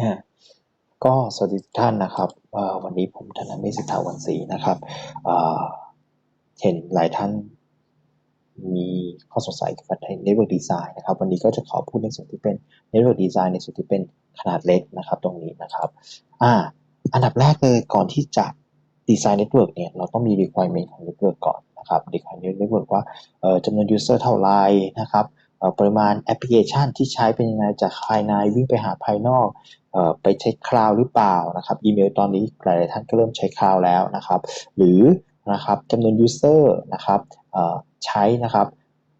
อ่าก็สวัสดีทุกท่านนะครับวันนี้ผมธนเมษสิทธาวันศรีนะครับเห็นหลายท่านมีข้อสงสัยเกี่ยวกับ Network Design นะครับ วันนี้ก็จะขอพูดในส่วนที่เป็น Network Design ในส่วนที่เป็นขนาดเล็กนะครับ ตรงนี้นะครับอ่าอันดับแรกเลยก่อนที่จะดีไซน์เน็ตเวิร์กเนี่ยเราต้องมี requirement ของเน็ตเวิร์กก่อนนะครับ requirement เน็ตเวิร์กว่าจำนวน user เท่าไหรนะครับ ปริมาณแอปพลิเคชันที่ใช้เป็นยังไงจากภายในวิ่งไปหาภายนอกออไปใช้คลาวด์หรือเปล่านะครับอีเมลตอนนี้หลายๆท่านก็เริ่มใช้คลาวด์แล้วนะครับ หรือนะครับจำนวน user นะครับใช้นะครับ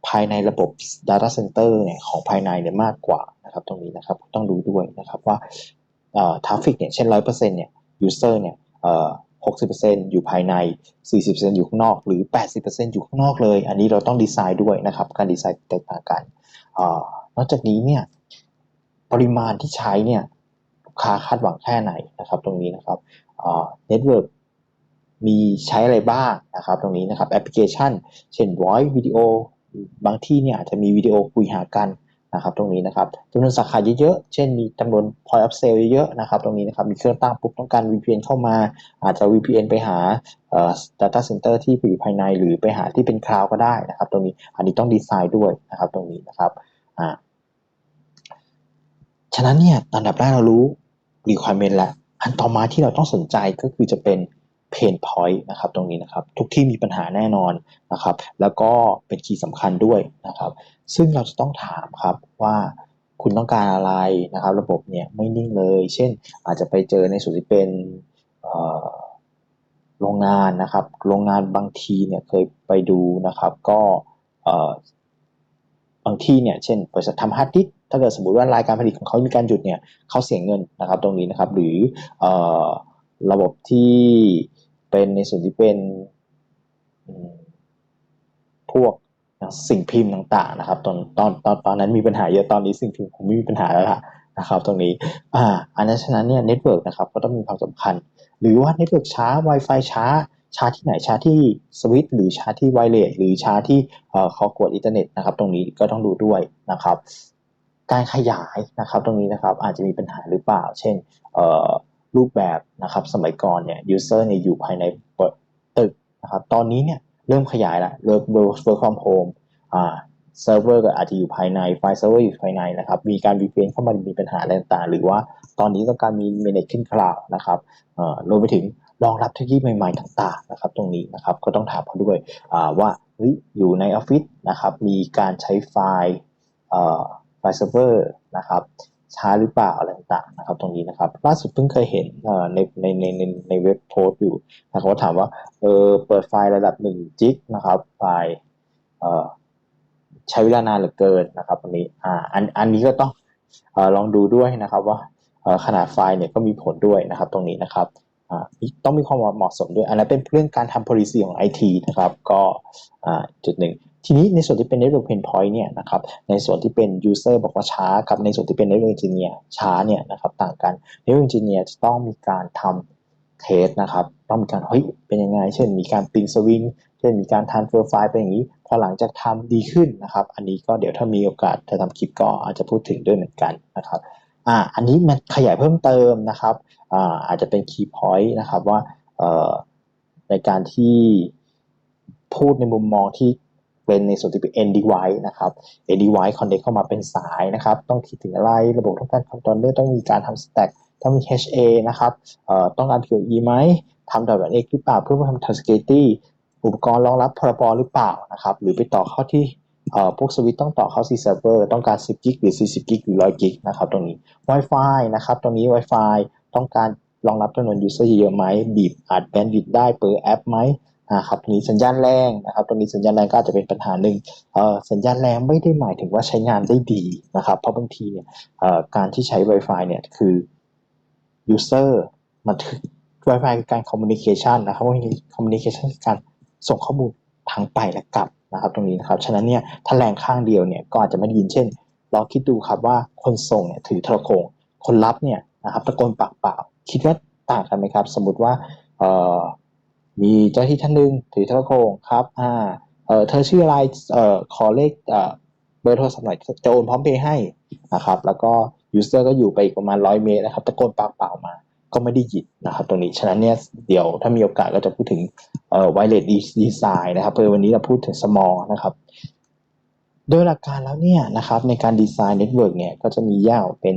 ภายในระบบ data center เนี่ยของภายในเนี่ยมากกว่านะครับตรงนี้นะครับต้องดูด้วยนะครับว่าทราฟฟิกเนี่ยเช่น100%เนี่ย user เนี่ยเอ่อ 60%อยู่ภายใน 40%อยู่ข้างนอก หรือ 80%อยู่ข้างนอกเลย อันนี้เราต้องดีไซน์ด้วยนะครับ การดีไซน์แตกต่างกันออนอกจากนี้เนี่ยปริมาณที่ใช้เนี่ยลูกค้าคาดหวังแค่ไหนนะครับ ตรงนี้นะครับเน็ตเวิร์กมีใช้อะไรบ้างนะครับ ตรงนี้นะครับแอปพลิเคชัน เช่น voice วิดีโอบางที่เนี่ยอาจจะมีวิดีโอคุยหากัน นะครับตรงนี้นะครับจำนวนสาขาเยอะๆ เช่นมีจำนวน point of sale เยอะๆนะครับตรงนี้นะครับมีเครื่องตั้งปุ๊บต้องการ VPN เข้ามา อาจจะ VPN ไปหา data center ที่อยู่ภายในหรือไปหาที่เป็นคลาวก็ได้นะครับตรงนี้อันนี้ต้องดีไซน์ด้วยนะครับตรงนี้นะครับอ่าฉะนั้นเนี่ยอันดับแรกเรารู้ requirement แล้วอันต่อมาที่เราต้องสนใจก็คือจะเป็น pain point นะครับตรงนี้นะครับทุกที่มีปัญหาแน่นอนนะครับแล้วก็เป็นคีย์สำคัญด้วยนะครับ ซึ่งเราจะต้องถามครับว่าคุณต้องการอะไรนะครับ ระบบเนี่ยไม่นิ่งเลย เช่นอาจจะไปเจอในส่วนที่เป็นโรงงานนะครับ โรงงานบางทีเนี่ยเคยไปดูนะครับ ก็บางที่เนี่ยเช่นบริษัททำฮาร์ดดิสก์ถ้าเกิดสมมติว่ารายการผลิตของเขามีการหยุดเนี่ยเขาเสียเงินนะครับตรงนี้นะครับ หรืออระบบที่เป็นในส่วนที่เป็นพวก สิ่งพิมพ์ต่าง ๆ นะครับ ตอนตอนตอนตอนนั้นมีปัญหาเยอะตอนนี้สิ่งพิมพ์ผมไม่มีปัญหาแล้วล่ะนะครับ ตรงนี้อ่าอันนั้นฉะนั้นเนี่ยเน็ตเวิร์กนะครับก็ต้องมีความสำคัญ หรือว่าเน็ตเวิร์กช้า Wi-Fi ช้าชาร์จที่ไหนชาร์จที่สวิตช์หรือชาร์จที่ไวเลสหรือชาร์จที่เอ่อคอกดอินเทอร์เน็ตนะครับ ตรงนี้ก็ต้องดูด้วยนะครับ การขยายนะครับตรงนี้นะครับอาจจะมีปัญหาหรือเปล่า เช่นเอ่อรูปแบบนะครับสมัยก่อนเนี่ยยูเซอร์เนี่ยอยู่ภายในตึกนะครับ ตอนนี้เนี่ย เริ่มขยายละเริ่ม work work from home อ่าเซิร์ฟเวอร์ก็อาจจะอยู่ภายในไฟล์เซิร์ฟเวอร์อยู่ภายในนะครับ มีการ VPN เข้ามามีปัญหาอะไรต่างๆ หรือว่าตอนนี้ต้องการมี manage ขึ้นคลาวนะครับเอ่อรวมไปถึงรองรับเทคโนโลยีใหม่ๆต่างๆนะครับ ตรงนี้นะครับก็ต้องถามเขาด้วยอ่าว่าเฮ้ยอยู่ในออฟฟิศนะครับ มีการใช้ไฟล์เอ่อไฟล์เซิร์ฟเวอร์นะครับ ช้าหรือเปล่าอะไรต่างๆนะครับ ตรงนี้นะครับ ล่าสุดเพิ่งเคยเห็นในในในในในเว็บโพสต์อยู่นะเขาถามว่าเออเปิดไฟล์ระดับ1จิกนะครับไฟล์ใช้เวลานานเหลือเกินนะครับตรงนี้อ่าอันอันนี้ก็ต้องออลองดูด้วยนะครับว่าขนาดไฟล์เนี่ยก็มีผลด้วยนะครับ ตรงนี้นะครับต้องมีความเหมาะสมด้วย อันนั้นเป็นเรื่องการทำ policy ของ IT นะครับ ก็จุดหนึ่ง ทีนี้ในส่วนที่เป็น network pain point เนี่ยนะครับในส่วนที่เป็น user บอกว่าช้ากับในส่วนที่เป็น network engineer ช้าเนี่ยนะครับต่างกัน network engineer จะต้องมีการทำเทสนะครับต้องมีการเฮ้ยเป็นยังไง เช่นมีการ ping swing เช่นมีการ transfer file เป็นอย่างนี้ พอหลังจากทำดีขึ้นนะครับอันนี้ก็เดี๋ยวถ้ามีโอกาสจะทำคลิปก็อาจจะพูดถึงด้วยเหมือนกันนะครับอ่าอันนี้มันขยายเพิ่มเติมนะครับอ่าอาจจะเป็น key point นะครับว่าในการที่พูดในมุมมองที่ เป็นในส่วนที่เป็น end device นะครับ end device connect เข้ามาเป็นสายนะครับ ต้องคิดถึงอะไรระบบต้องการคำตอนเรื่องต้องมีการทำ stack ต้องมี HA นะครับเอ่อต้องการ PoE ไหมทำ .NET หรือเปล่าเพื่อมาทำ security อุปกรณ์รองรับพรบหรือเปล่านะครับ หรือไปต่อเข้าที่เอ่อพวกสวิตต้องต่อเข้า C server ต้องการ 10กิกหรือ 40กิกหรือ100กิกนะครับตรงนี้ Wi-Fi นะครับตรงนี้ Wi-Fi ต้องการรองรับจำนวน user เยอะไหมบีบอัดแบนด์วิดได้เปิดแอปไหม นะครับตรงนี้สัญญาณแรงนะครับตรงนี้สัญญาณแรงก็อาจจะเป็นปัญหาหนึ่งสัญญาณแรงไม่ได้หมายถึงว่าใช้งานได้ดีนะครับ เพราะบางทีเนี่ยการที่ใช้ Wi-Fi เนี่ยคือ user มันถึง Wi-Fi คือการ communication นะครับ communication คือการส่งข้อมูลทั้งไปและกลับนะครับ ตรงนี้นะครับ ฉะนั้นเนี่ยถ้าแรงข้างเดียวเนี่ยก็อาจจะไม่ได้ยินเช่นลองคิดดูครับว่าคนส่งเนี่ยถือโทรโขงคนรับเนี่ยนะครับตะโกนปากเปล่า คิดว่าต่างกันไหมครับ สมมติว่า มีเจ้าที่ท่านหนึ่งถือโทรโขงครับอ่าเออเธอชื่ออะไรเอ่อขอเลขเอ่อเบอร์โทรศัพท์หน่อยจะโอนพร้อมเพย์ให้นะครับ แล้วก็ยูเซอร์ก็อยู่ไปอีกประมาณร้อยเมตรนะครับตะโกนปากเปล่ามาก็ไม่ได้ยินนะครับตรงนี้ฉะนั้นเนี่ยเดี๋ยวถ้ามีโอกาสก็จะพูดถึงเอ่อ wireless design นะครับเพื่อวันนี้เราพูดถึง small นะครับ โดยหลักการแล้วเนี่ยนะครับในการดีไซน์เน็ตเวิร์กเนี่ยก็จะมีแยกเป็น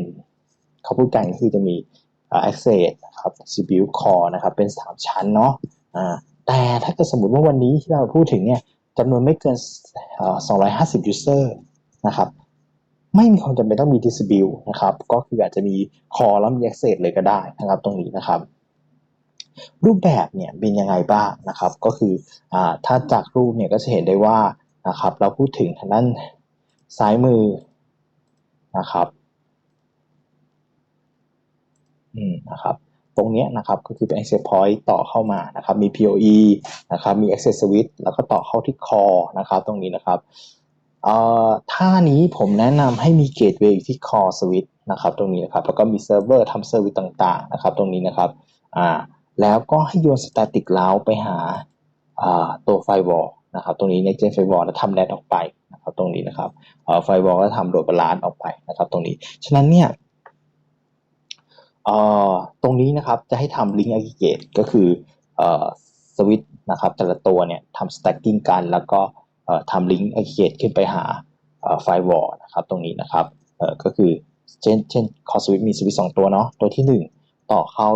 เขาพูดกันก็คือจะมีเอ่อ access นะครับ CPU core นะครับเป็น 3 ชั้นเนาะ แต่ถ้าเกิดสมมติว่าวันนี้ที่เราพูดถึงเนี่ยจำนวนไม่เกินเอ่อ250 user นะครับไม่มีความจำเป็นต้องมี distribute นะครับก็คืออาจจะมี core แล้วมี access เลยก็ได้นะครับตรงนี้นะครับ รูปแบบเนี่ยเป็นยังไงบ้างนะครับ ก็คืออถ้าจากรูปเนี่ยก็จะเห็นได้ว่านะครับเราพูดถึงทางด้านซ้ายมือนะครับอืมนะครับ ตรงนี้นะครับก็คือเป็น access point ต่อเข้ามานะครับมี PoE นะครับมี access switch แล้วก็ต่อเข้าที่ core นะครับตรงนี้นะครับเอ่อท่านี้ผมแนะนำให้มี gateway อยู่ที่ core switch นะครับตรงนี้นะครับแล้วก็มี server ทำ service ต่างๆนะครับตรงนี้นะครับอ่าแล้วก็ให้โยน static route ไปหาอ่าตัว firewall นะครับตรงนี้ next gen firewall แล้วทำ NAT ออกไปนะครับตรงนี้นะครับเอ่อ firewall ก็ทำโดดบาลานซ์ออกไปนะครับตรงนี้ ฉะนั้นเนี่ย ตรงนี้นะครับจะให้ทำ link aggregate ก็คือสวิตช์นะครับแต่ละตัวเนี่ยทำ stacking กัน แล้วก็ทำ link aggregate ขึ้นไปหาเอ่อ firewall นะครับตรงนี้นะครับก็คือเช่นเช่น core switch มีสวิตช์สองตัวเนาะตัวที่หนึ่งต่อเข้า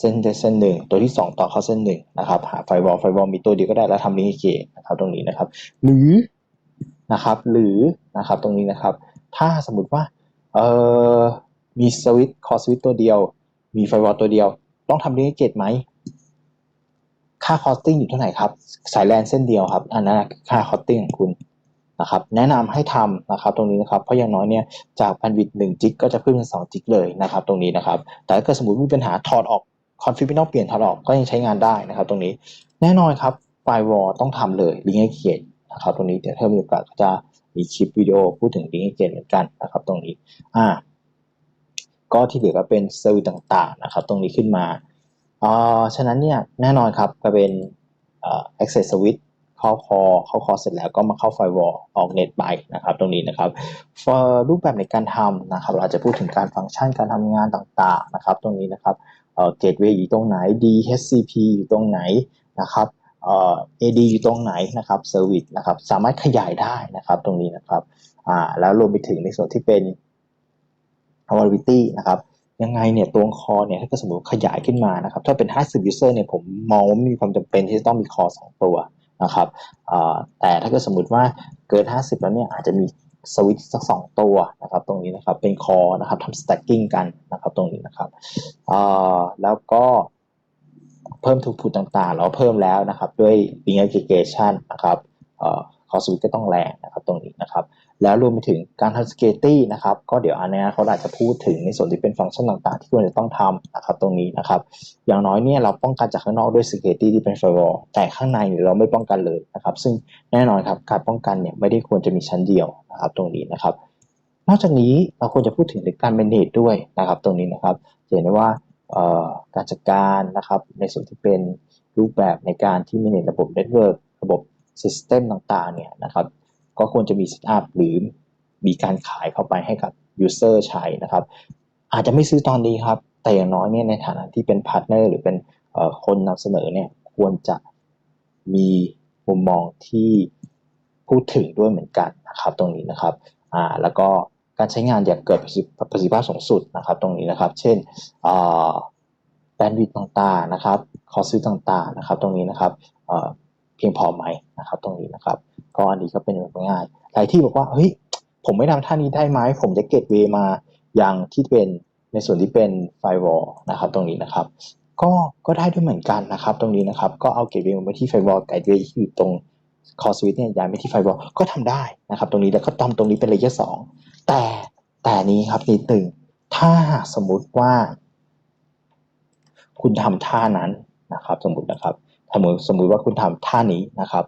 เส้นเส้นหนึ่งตัวที่สองต่อเข้าเส้นหนึ่งนะครับหา firewall firewall มีตัวเดียวก็ได้แล้วทำ link aggregate นะครับตรงนี้นะครับ หรือนะครับหรือนะครับตรงนี้นะครับ ถ้าสมมติว่าเอ่อ มีสวิตคอสวิตตัวเดียว มีไฟวอลตัวเดียว ต้องทำลิงก์เกตไหม ค่าคอสติ้งอยู่เท่าไหร่ครับ สายแลนเส้นเดียวครับ อันนั้นค่าคอสติ้งของคุณนะครับ แนะนำให้ทำนะครับตรงนี้นะครับ เพราะอย่างน้อยเนี่ยจากแบนด์วิดต์หนึ่งจิกก็จะขึ้นเป็นสองจิกเลยนะครับ ตรงนี้นะครับ แต่ถ้าเกิดสมมติมีปัญหาถอดออกคอนฟิกไม่ต้องเปลี่ยนถอดออกก็ยังใช้งานได้นะครับ ตรงนี้ แน่นอนครับไฟวอลต้องทำเลยลิงก์เกตนะครับ ตรงนี้เดี๋ยวถ้ามีโอกาสก็จะมีคลิปวิดีโอพูดถึงลิงก์เกตเหมือนกันนะครับ ตรงนี้ อ่า ก็ที่เหลือก็เป็นเซอร์วิสต่างๆนะครับ ตรงนี้ขึ้นมาอ่าฉะนั้นเนี่ยแน่นอนครับก็เป็นอ่า access switch เข้าคอเข้าคอเสร็จแล้วก็มาเข้า firewall ออกเน็ตไปนะครับตรงนี้นะครับรูปแบบในการทำนะครับ เราจจะพูดถึงการฟังก์ชันการทำงานต่างๆนะครับ ตรงนี้นะครับเอ่อ gateway อยู่ตรงไหน DHCP อยู่ตรงไหนนะครับเอ่อ AD อยู่ตรงไหนนะครับ service นะครับ สามารถขยายได้นะครับตรงนี้นะครับอ่าแล้วรวมไปถึงในส่วนที่เป็น availability นะครับยังไงเนี่ยตัวคอเนี่ยถ้าเกิดสมมติขยายขึ้นมานะครับถ้าเป็น 50 user เนี่ยผมมองว่าไม่มีความจำเป็นที่จะต้องมีคอ 2 ตัวนะครับแต่ถ้าเกิดสมมติว่าเกิน 50 แล้วเนี่ยอาจจะมีสวิตช์สักสองตัวนะครับตรงนี้นะครับเป็นคอนะครับทำ stacking กันนะครับตรงนี้นะครับแล้วก็เพิ่ม throughput ต่างๆ เราเพิ่มแล้วนะครับด้วย link aggregation นะครับคอสวิตก็ต้องแรงนะครับตรงนี้นะครับ แล้วรวมไปถึงการทำ security นะครับก็เดี๋ยวอันนี้เขาอาจจะพูดถึงในส่วนที่เป็นฟังก์ชันต่างๆ ที่ควรจะต้องทำนะครับตรงนี้นะครับ อย่างน้อยเนี่ยเราป้องกันจากข้างนอกด้วย security ที่เป็น firewall แต่ข้างในเราไม่ป้องกันเลยนะครับซึ่งแน่นอนครับการป้องกันเนี่ยไม่ได้ควรจะมีชั้นเดียวนะครับตรงนี้นะครับ นอกจากนี้เราควรจะพูดถึงในการ manage ด้วยนะครับตรงนี้นะครับเห็นได้ว่าการจัดการนะครับในส่วนที่เป็นรูปแบบในการที่ manage ระบบ network ระบบ system ต่างๆเนี่ยนะครับ ก็ควรจะมี setup หรือมีการขายเข้าไปให้กับ user ใช้นะครับ อาจจะไม่ซื้อตอนนี้ครับ แต่อย่างน้อยเนี่ยในฐานะที่เป็นพาร์ทเนอร์หรือเป็นคนนำเสนอเนี่ยควรจะมีมุมมองที่พูดถึงด้วยเหมือนกันนะครับ ตรงนี้นะครับอ่าแล้วก็การใช้งานอย่างเกิดประสิทธิภาพสูงสุดนะครับ ตรงนี้นะครับ เช่นแบนด์วิดต์ต่างๆนะครับ คอสซื้อต่างๆนะครับ ตรงนี้นะครับ เพียงพอไหมนะครับ ตรงนี้นะครับ ก็อันนี้ก็เป็นแบบง่ายหลายที่บอกว่าเฮ้ยผมไม่ทำท่านี้ได้ไหมผมจะเกตเวมาอย่างที่เป็นในส่วนที่เป็นไฟวอลนะครับ ตรงนี้นะครับ ก็ก็ได้ด้วยเหมือนกันนะครับ ตรงนี้นะครับ ก็เอาเกตเวมาที่ไฟวอลเกตเวย์ที่อยู่ตรงคอสวิตเนี่ยย้ายไปที่ไฟวอลก็ทำได้นะครับ ตรงนี้แล้วก็ทำตรงนี้เป็นเลเยอร์สองแต่แต่นี้ครับนิดหนึ่งถ้าสมมุติว่า คุณทำท่านั้นนะครับ สมมตินะครับ สมมติสมมติว่าคุณทำท่านี้นะครับ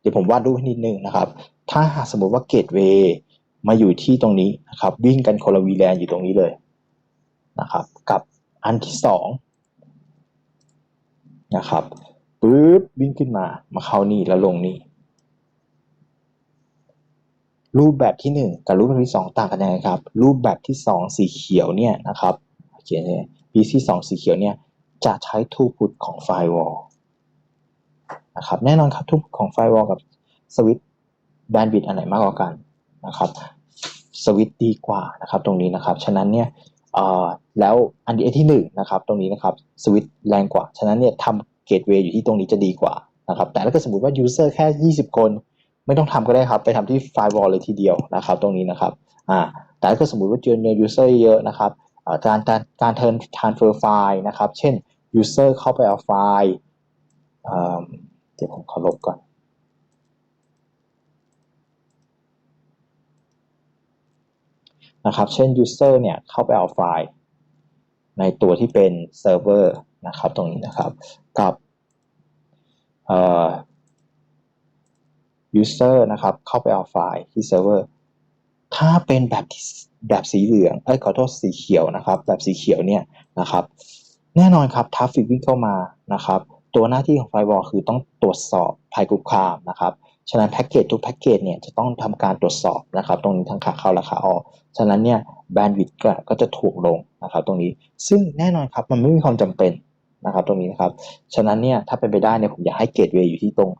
เดี๋ยวผมวาดรูปให้นิดนึงนะครับ ถ้าหากสมมติว่าเกตเวย์มาอยู่ที่ตรงนี้นะครับ วิ่งกันคนละวีแลนอยู่ตรงนี้เลยนะครับ กับอันที่สองนะครับปุ๊บวิ่งขึ้นมามาเข้านี่แล้วลงนี่รูปแบบที่ 1 กับรูปแบบที่ 2 ต่างกันยังไงครับ รูปแบบที่ 2 สีเขียวเนี่ยนะครับเขียนเนี่ย PC 2สีเขียวเนี่ย จะใช้ throughput ของ firewall นะครับแน่นอนครับ throughput ของ firewall กับสวิตแบนด์วิดอันไหนมากกว่ากันนะครับสวิตดีกว่านะครับตรงนี้นะครับ ฉะนั้นเนี่ยแล้วอันที่ที่หนึ่งนะครับตรงนี้นะครับสวิตแรงกว่า ฉะนั้นเนี่ยทำเกตเวย์อยู่ที่ตรงนี้จะดีกว่านะครับแต่ถ้าเกิดสมมติว่า user แค่ 20 คน ไม่ต้องทำก็ได้ครับ ไปทำที่ firewall เลยทีเดียวนะครับตรงนี้นะครับอ่าแต่ถ้าเกิดสมมติว่าเจอเนื้อ user เยอะนะครับ การการการ turn transfer ไฟล์นะครับ เช่น user เข้าไปเอาไฟล์เดี๋ยวผมขอลบก่อนนะครับ เช่น user เนี่ยเข้าไปเอาไฟล์ ในตัวที่เป็นเซิร์ฟเวอร์นะครับ ตรงนี้นะครับ กับเอ่อ user นะครับ เข้าไปเอาไฟล์ที่เซิร์ฟเวอร์ ถ้าเป็นแบบแบบสีเหลืองเอ้ยขอโทษสีเขียวนะครับ แบบสีเขียวเนี่ยนะครับ แน่นอนครับทัฟฟิกวิ่งเข้ามานะครับ ตัวหน้าที่ของไฟวอลคือต้องตรวจสอบภัยคุกคามนะครับฉะนั้นแพ็กเกจทุกแพ็กเกจเนี่ยจะต้องทำการตรวจสอบนะครับ ตรงนี้ทั้งขาเข้าและขาออก ฉะนั้นเนี่ยแบนด์วิดต์ก็จะถูกลงนะครับ ตรงนี้ซึ่งแน่นอนครับมันไม่มีความจำเป็นนะครับ ตรงนี้นะครับ ฉะนั้นเนี่ยถ้าเป็นไปได้เนี่ยผมอยากให้เกตเวย์อยู่ที่ตรง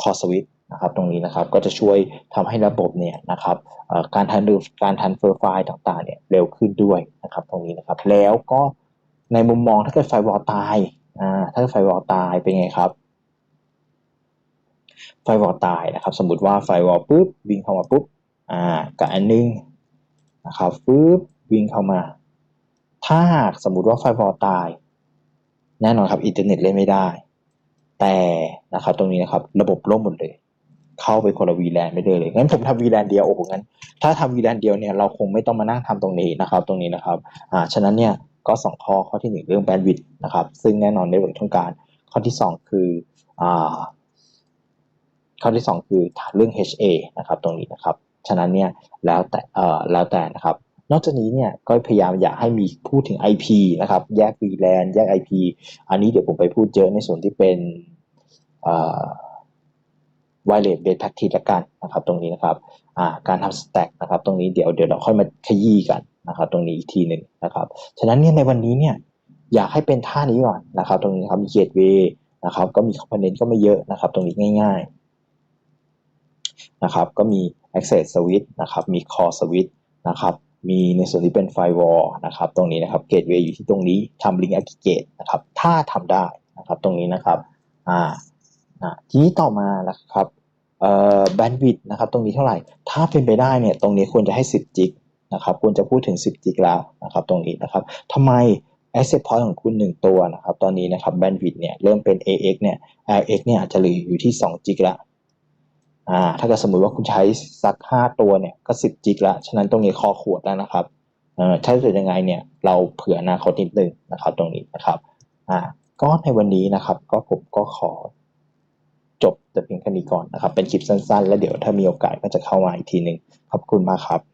คอสวิต นะครับตรงนี้นะครับก็จะช่วยทำให้ระบบเนี่ยนะครับการทันดูการทันเฟอร์ไฟล์ต่างๆเนี่ยเร็วขึ้นด้วยนะครับตรงนี้นะครับแล้วก็ในมุมมองถ้าเกิดไฟวอลตายอ่าถ้าไฟวอลตายเป็นไงครับไฟวอลตายนะครับ สมมติว่าไฟวอลปุ๊บวิ่งเข้ามาปุ๊บอ่ากับอันนึงนะครับปุ๊บวิ่งเข้ามา ถ้าหากสมมติว่าไฟวอลตาย แน่นอนครับอินเทอร์เน็ตเล่นไม่ได้ แต่นะครับตรงนี้นะครับระบบล่มหมดเลย เข้าไปคนละ VLAN ไม่ได้เลยงั้นผมทำ VLAN เดียวโอ้โหงั้น ถ้าทำ VLAN เดียวเนี่ยเราคงไม่ต้องมานั่งทำตรงนี้นะครับ ตรงนี้นะครับอ่าฉะนั้นเนี่ยก็สองข้อข้อที่หนึ่งเรื่องแบนด์วิดต์นะครับ ซึ่งแน่นอนในเรื่องต้องการ ข้อที่สองคืออ่าข้อที่สองคือเรื่อง HA นะครับ ตรงนี้นะครับ ฉะนั้นเนี่ยแล้วแต่เอ่อแล้วแต่นะครับนอกจากนี้เนี่ยก็พยายามอยากให้มีพูดถึง IP นะครับแยก VLAN แยก IP อันนี้เดี๋ยวผมไปพูดเยอะในส่วนที่เป็นอ่า wireless best practice ละกันนะครับตรงนี้นะครับการทำ stack นะครับตรงนี้เดี๋ยวเดี๋ยวเราค่อยมาขยี้กันนะครับตรงนี้อีกทีหนึ่งนะครับฉะนั้นเนี่ยในวันนี้เนี่ยอยากให้เป็นท่านี้ก่อนนะครับตรงนี้ครับมี gateway นะครับก็มี component ก็ไม่เยอะนะครับตรงนี้ง่ายๆนะครับก็มี access switch นะครับมี core switch นะครับมีในส่วนที่เป็น firewall นะครับตรงนี้นะครับ gateway อยู่ที่ตรงนี้ทำ link aggregate นะครับถ้าทำได้นะครับตรงนี้นะครับอ่า ทีนี้ต่อมานะครับเอ่อแบนด์วิดต์นะครับตรงนี้เท่าไหร่ ถ้าเป็นไปได้เนี่ยตรงนี้ควรจะให้ 10 จิกนะครับควรจะพูดถึง 10 จิกแล้วนะครับตรงนี้นะครับทำไม Asset Point ของคุณ 1 ตัวนะครับตอนนี้นะครับแบนด์วิดต์เนี่ยเริ่มเป็น AX เนี่ย LX เนี่ยอาจจะเหลืออยู่ที่ 2 จิกละอ่าถ้าเกิดสมมติว่าคุณใช้สัก 5 ตัวเนี่ยก็ 10 จิกละฉะนั้นตรงนี้คอขวดแล้วนะครับเอ่อถ้าเกิดยังไงเนี่ยเราเผื่ออนาคตนิดนึงนะครับตรงนี้นะครับอ่าก็ในวันนี้นะครับก็ผมก็ขอ จบแต่เพียงแค่นี้ก่อนนะครับ เป็นคลิปสั้นๆ แล้วเดี๋ยวถ้ามีโอกาสก็จะเข้ามาอีกทีหนึ่งขอบคุณมากครับ